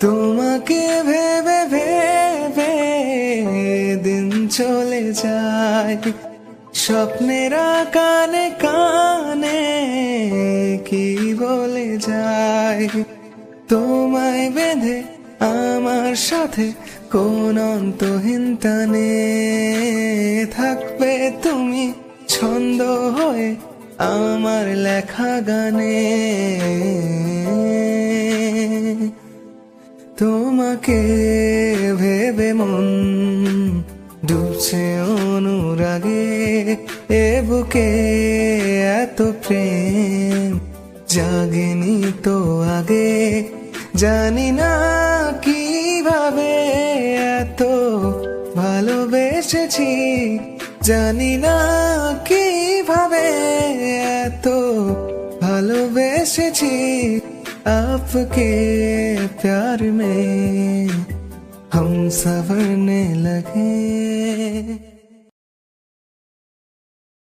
তোমাকে ভেবে ভেবে দিন চলে যায়। স্বপ্নের কানে কানে কি বলে যায়? তোমায় বেঁধে আমার সাথে কোন অন্তহীন টানে থাকবে তুমি ছন্দ হয়ে আমার লেখা গানে। তোমাকে ভেবে মন ডুবছে অনুরাগে এ বুকে এত প্রেম জাগেনি তো আগে। জানি না কীভাবে এত ভালোবেসেছি। জানি না কীভাবে এত ভালোবেসেছি। आपके प्यार में हम सवरने लगे।